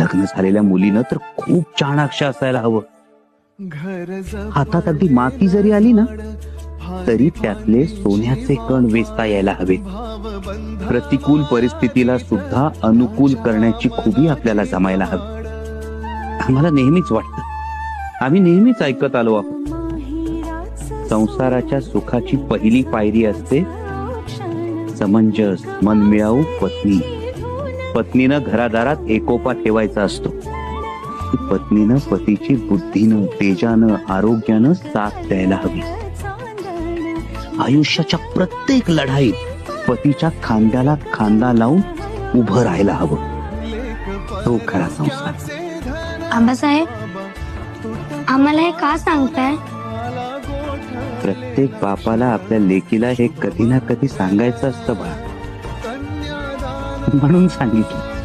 लग्न झालेल्या मुलीनं तर खूप चाणाक्ष असायला हवं. हातात अगदी माती जरी आली ना तरी त्यातले सोन्याचे कण वेचता यायला हवे प्रतिकूल परिस्थितीला सुद्धा अनुकूल करण्याची खुबी आपल्याला जमायला हवी. आम्हाला नेहमीच वाटतं. आम्ही नेहमीच ऐकत आलो आहोत. संसाराच्या सुखाची पहिली पायरी असते समंजस मन मिळावू पत्नी. पत्नीनं घरादारात एकोपा ठेवायचा असतो. पत्नीनं पतीची बुद्धीनं तेजानं आरोग्यानं साथ द्यायला हवी. आयुष्याच्या प्रत्येक लढाईत पतीच्या खांद्याला खांदा लावून उभं राहायला हवं. तो खरा संसार. आबासाहेब आम्हाला हे का सांगताय? प्रत्येक बापाला आपल्या लेकीला हे कधी ना कधी सांगायचं असतं बा म्हणून सांगितलं.